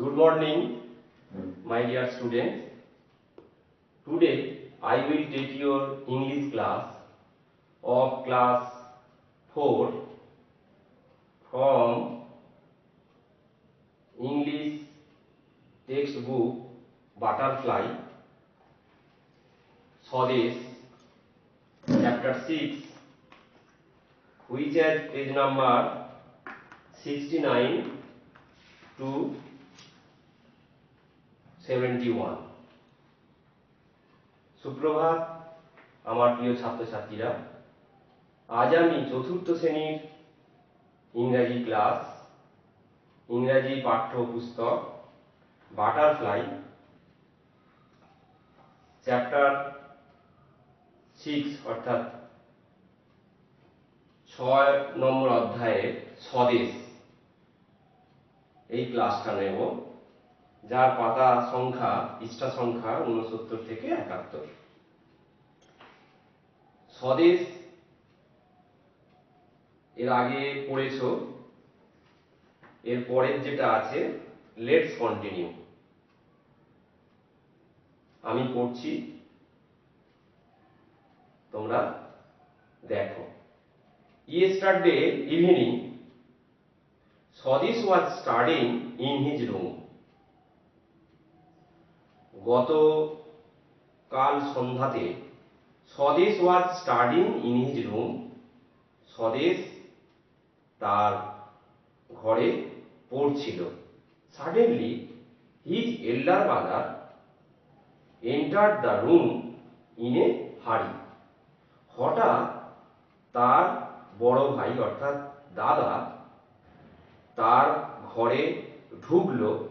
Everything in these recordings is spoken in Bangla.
Good morning, my dear students. Today I will take your English class of class 4 from English textbook Butterfly, Swades, chapter 6, which has page number 69 to 71 সুপ্রভাত, আমার প্রিয় ছাত্রছাত্রীরা। আজ আমি চতুর্থ শ্রেণির ইংরাজি ক্লাস, ইংরাজি পাঠ্যপুস্তক বাটারফ্লাই, চ্যাপ্টার সিক্স অর্থাৎ ছয় নম্বর অধ্যায়ের স্বদেশ। এই ক্লাসটা নেব। যার পাতা সংখ্যা, পৃষ্ঠা সংখ্যা উনসত্তর থেকে একাত্তর। স্বদেশ এর আগে পড়েছো, এর পরের যেটা আছে, লেটস কন্টিনিউ। আমি পড়ছি, তোমরা দেখো। Yesterday evening Swadesh was studying in his room. গত কাল সন্ধ্যাতে Swadesh was studying in his room. Swadesh তার ঘরে পড়ছিল। Suddenly his elder brother enter the room in a hurry হঠাৎ তার বড় ভাই, অর্থাৎ দাদা, তার ঘরে ঢুকলো,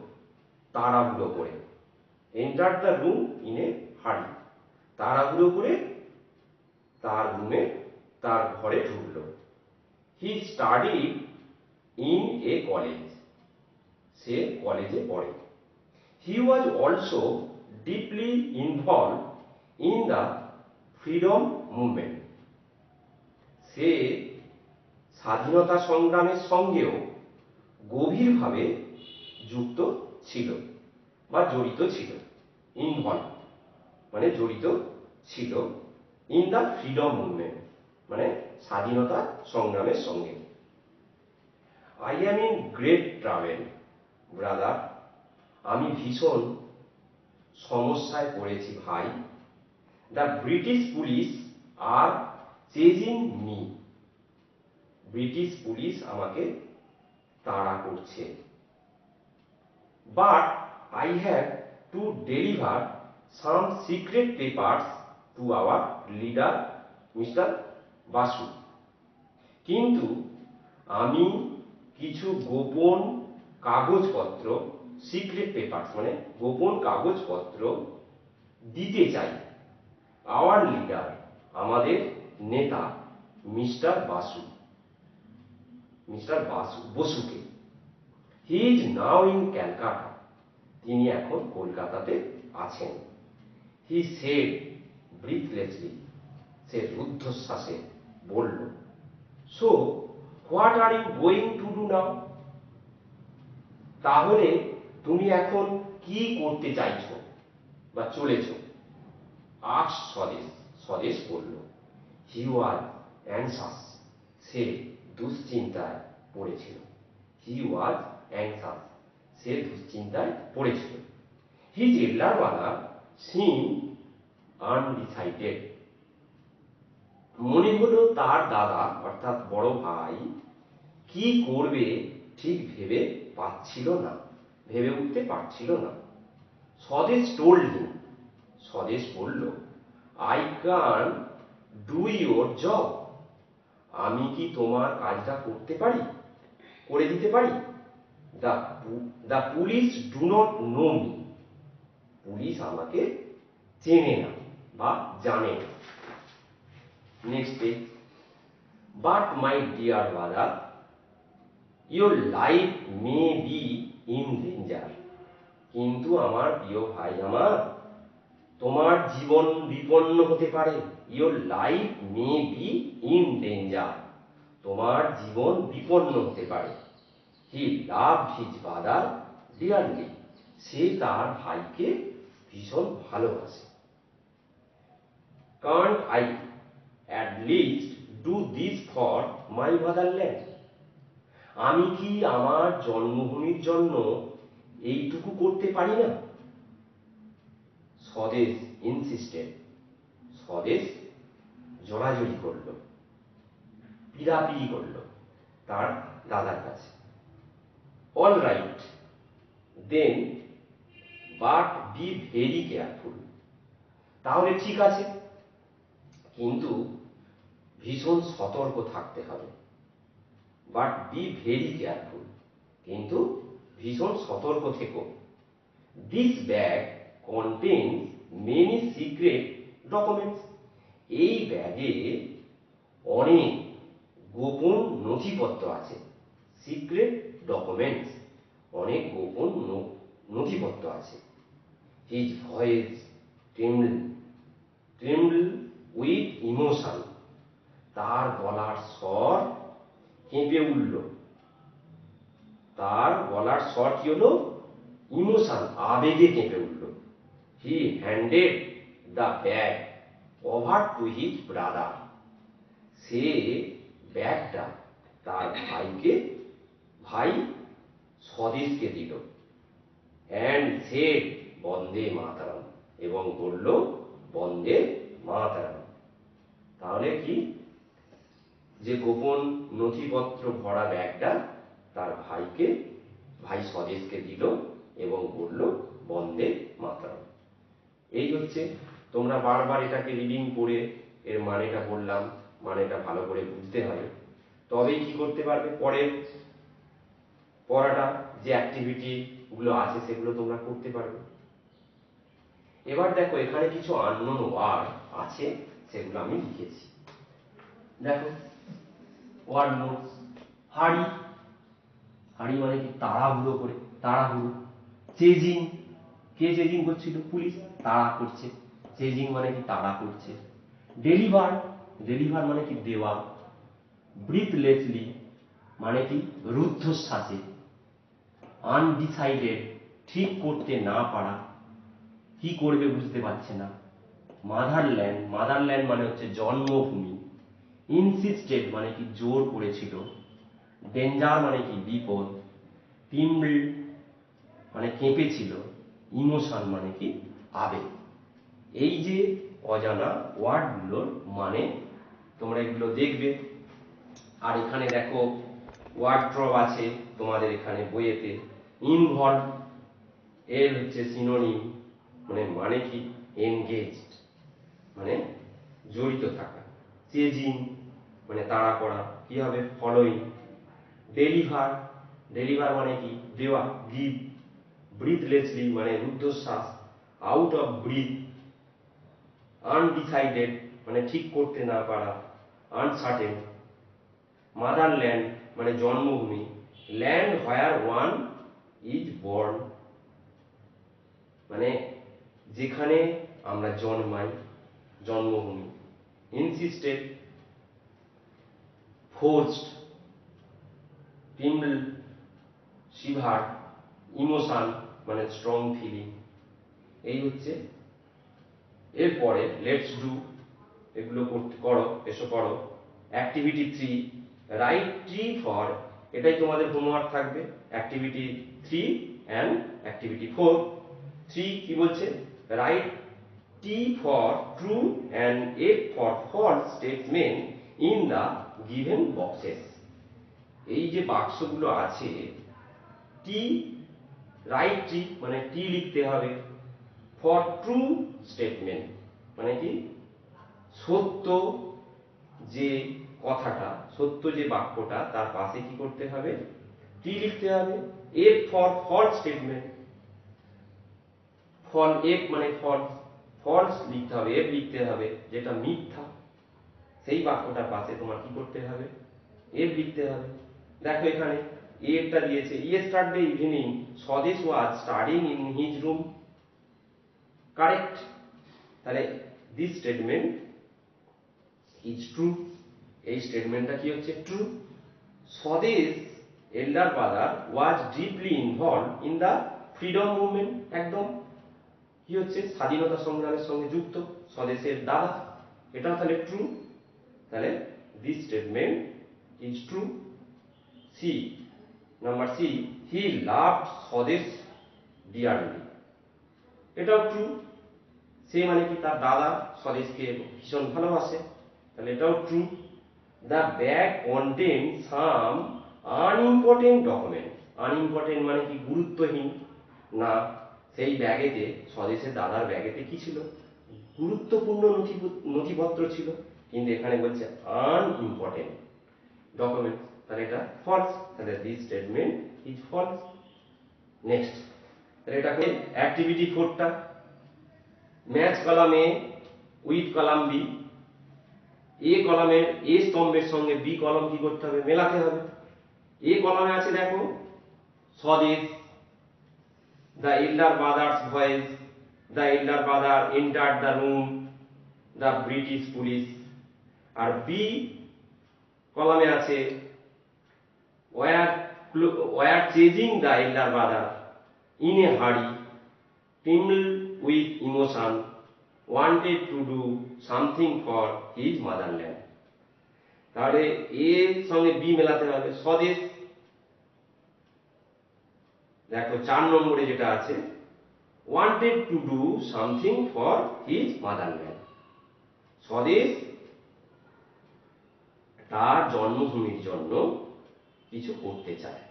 তাড়াহুড়ো করে। Enter the room in a hurry তাড়াহুড়ো করে তার রুমে তার ঘরে ঢুকলো। He study in a college সে কলেজে পড়ে। He was also deeply involve in the freedom movement সে স্বাধীনতা সংগ্রামের সঙ্গেও গভীরভাবে যুক্ত ছিল। বা জড়িত ছিল। ইনভলভ মানে জড়িত ছিল। ইন দ্য ফ্রিডম মুভমেন্ট মানে স্বাধীনতা সংগ্রামের সঙ্গে। I am in great trouble brother আমি ভীষণ সমস্যায় পড়েছি, ভাই। The British police are chasing me British police আমাকে তাড়া করছে। But I have to deliver some secret papers to our leader mister Basu কিন্তু আমি কিছু গোপন কাগজপত্র সিক্রেট পেপার্স মানে গোপন কাগজপত্র দিতে চাই। আওয়ার লিডার আমাদের নেতা মিস্টার বাসু মিস্টার বাসু বসুকে he is now in Calcutta তিনি এখন কলকাতাতে আছেন। হি সেড ব্রিথলেসলি সে রুদ্ধশ্বাসে বলল so what are you going to do now তাহলে তুমি এখন কি করতে চাইছো বা চলেছ? আজ স্বদেশ স্বদেশ বলল হি ওয়াজ অ্যানসাস সে দুশ্চিন্তায় পড়েছিল। হি ওয়াজ অ্যাংসাস সে দুশ্চিন্তায় পড়েছিল হিজ ব্রাদার সিম আনডিসাইডেড। মনে হলো তার দাদা, অর্থাৎ বড় ভাই, কি করবে ঠিক ভেবে পাচ্ছিল না, ভেবে উঠতে পারছিল না। স্বদেশ টোল্ড, স্বদেশ বলল, আই কান ডু ইয়োর জব। আমি কি তোমার কাজটা করতে পারি? করে দিতে পারি? The the police do not know me police আমাকে চেনে না বা জানে না। Next page but my dear brother your life may be in danger কিন্তু আমার প্রিয় ভাই আমার, তোমার জীবন বিপন্ন হতে পারে। Your life may be in danger তোমার জীবন বিপন্ন হতে পারে। He love his father dearly সে তার ভাইকে ভীষণ ভালোবাসে। Can't I at least do this for my motherland আমি কি আমার জন্মভূমির জন্য এইটুকু করতে পারি না? স্বদেশ ইনসিস্টেড স্বদেশ জোরাজুরি করল। পিড়াপিড়ি করল তার দাদার কাছে। All right then but be very careful তাহলে ঠিক আছে। কিন্তু ভীষণ সতর্ক থাকতে হবে। বাট বি ভেরি কেয়ারফুল কিন্তু ভীষণ সতর্ক থেকো। This bag contains many secret documents এই ব্যাগে অনেক গোপন নথিপত্র আছে। সিক্রেট ডকুমেন্টস অনেক গোপন নথিপত্র আছে। His voice tremble tremble with emotion তার গলার স্বর কেঁপে উঠল। তার গলার স্বর কি হলো? ইমোশন আবেগে কেঁপে উঠল। He handed the bag over to his brother সে ব্যাগটা তার ভাইকে ভাই স্বদেশকে দিল। অ্যান্ড সেড বন্দে মাতারাম এবং বলল, বন্দে মাতারাম। তাহলে কি? যে গোপন নথিপত্র ভরা ব্যাগটা তার ভাইকে, ভাই স্বদেশকে দিল এবং বলল, বন্দে মাতারাম। এই হচ্ছে। তোমরা বারবার এটাকে রিডিং করে এর মানেটা বললাম, মানেটা ভালো করে বুঝতে হবে। তবেই কি করতে পারবে? পরে পড়াটা, যে অ্যাক্টিভিটি গুলো আছে সেগুলো তোমরা করতে পারবে। এবার দেখো, এখানে কিছু আননোন ওয়ার্ড আছে, সেগুলো আমি লিখেছি। দেখো ওয়ার্ড নোটস হাড়ি। হাড়ি মানে কি? তাড়াহুড়ো করে, তাড়াহুড়ো। চেজিং। কে চেজিং করছিল? পুলিশ। তাড়া করছে। চেজিং মানে কি? তাড়া করছে। ডেলিভার ডেলিভার মানে কি? দেওয়া। ব্রিথলেসলি মানে কি? রুদ্ধশ্বাসে। আনডিসাইডেড ঠিক করতে না পারা, কি করবে বুঝতে পারছে না। মাদারল্যান্ড মাদারল্যান্ড মানে হচ্ছে জন্মভূমি। ইনসিস্টেড মানে কি জোর করেছিল। ডেঞ্জার মানে কি বিপদ। টিম্বল মানে কেঁপেছিল। ইমোশন মানে কি আবেগ। এই যে অজানা ওয়ার্ডগুলোর মানে তোমরা এগুলো দেখবে। আর এখানে দেখো ওয়ার্ড ওয়ার্ড্রপ আছে তোমাদের এখানে বইয়েতে। ইনভলভ এর হচ্ছে সিনোনিম মানে মানে কি? এনগেজড মানে জড়িত থাকা। চেজিং মানে তাড়া করা। কি হবে? ফলোইং ডেলিভার ডেলিভার মানে কি? দেওয়া গিভ ব্রিথলেসলি মানে রুদ্ধশ্বাস আউট অফ ব্রিথ আনডিসাইডেড মানে ঠিক করতে না পারা আনসার্টেন মাদারল্যান্ড মানে জন্মভূমি land where one is born মানে যেখানে আমরা জন্মাই, জন্মভূমি insisted forced tremble shiver, emotion মানে স্ট্রং ফিলিং এই হচ্ছে। এরপরে লেটস ডু এগুলো করতে করো, এসো করো। Activity three write T for এটাই তোমাদের হোমওয়ার্ক থাকবে। Activity three and activity four three কি বলছে? Write T for true and F for false statement in the given boxes এই যে বাক্সগুলো আছে টি রাইট টি মানে টি লিখতে হবে। ফর ট্রু স্টেটমেন্ট মানে কি? সত্য যে কথাটা, সত্য যে বাক্যটা, তার পাশে কি করতে হবে? টি লিখতে হবে? F for false statement false F মানে ফলস ফলস লিখতে হবে এফ লিখতে হবে, যেটা মিথ্যা। সেই বাক্যটার পাশে তোমার কি করতে হবে? এফ লিখতে হবে। দেখো এখানে এফটা দিয়েছে yesterday evening Swadesh was studying in his room correct তাহলে দিস স্টেটমেন্ট ইজ ট্রু এই স্টেটমেন্টটা কি হচ্ছে? True Swadesh elder brother was deeply involve in the freedom movement একদম। কি হচ্ছে? স্বাধীনতা সংগ্রামের সঙ্গে যুক্ত স্বদেশের দাদা। এটাও তাহলে ট্রু তাহলে this statement is true C number C he love Swadesh dearly এটাও ট্রু সে মানে কি? তার দাদা স্বদেশকে ভীষণ ভালোবাসে। তাহলে এটাও true the bag contain some unimportant document unimportant মানে কি গুরুত্বহীন? না, সেই ব্যাগেতে, স্বদেশের দাদার ব্যাগেতে কি ছিল? গুরুত্বপূর্ণ নথি নথিপত্র ছিল, কিন্তু এখানে বলছে আনইম্পর্টেন্ট ডকুমেন্ট তাহলে এটা ফলস তাহলে this statement is false next তাহলে এটাকে অ্যাক্টিভিটি ফোরটা match column A with column B A কলামের এ স্তম্ভের সঙ্গে বি কলম কি করতে হবে? মেলাতে হবে। এ কলামে আছে দেখো, Swadesh, the elder brother's voice, the elder brother enter the room, the British police. R B কলামে আছে, were were chasing the elder brother in a hurry tremble with emotion. Wanted to do something for his motherland তাহলে এর সঙ্গে বি মেলাতে হবে, স্বদেশ। দেখো, চার নম্বরে যেটা আছে wanted to do something for his motherland Swadesh, তার জন্মভূমির জন্য কিছু করতে চায়।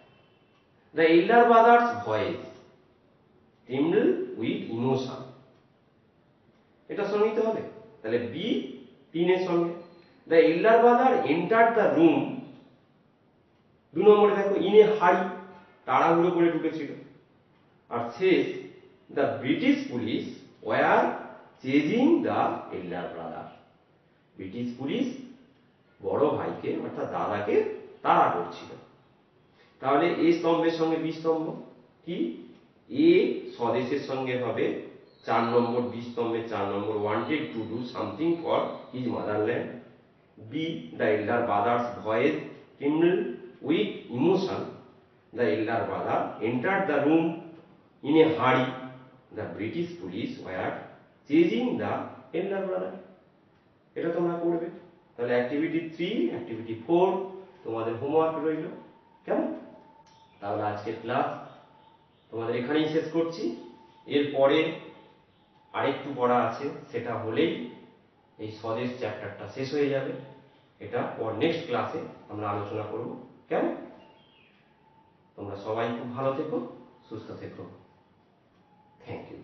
The elder brother's voice tremble with emotion এটা সঙ্গে নিতে হবে। তাহলে বি তিনের সঙ্গে। The elder brother enter the room দু নম্বরে দেখো ইনে হাড়ি তাড়াহুড়ো করে ঢুকেছিল। আর শেষ the British police were chasing the elder brother British police বড় ভাইকে, অর্থাৎ দাদাকে, তাড়া করছিল। তাহলে এ স্তম্ভের সঙ্গে বি স্তম্ভ। কি? এ স্বদেশের সঙ্গে হবে। চার নম্বর বি স্তম্ভের চার নম্বর wanted to do something for his motherland B the elder brother's voice tremble with emotion the elder brother enter the room in a hurry the British police were chasing the elder brother এটা তোমরা করবে। তাহলে অ্যাক্টিভিটি থ্রি অ্যাক্টিভিটি ফোর তোমাদের হোমওয়ার্ক রইল। কেমন? তাহলে আজকের ক্লাস তোমাদের এখানেই শেষ করছি। এরপরে আরেকটু পড়া আছে, সেটা হলেই এই স্বদেশ চ্যাপ্টারটা শেষ হয়ে যাবে। এটা পর নেক্সট ক্লাসে আমরা আলোচনা করব। কেন তোমরা সবাই খুব ভালো থেকো, সুস্থ থেকো। Thank you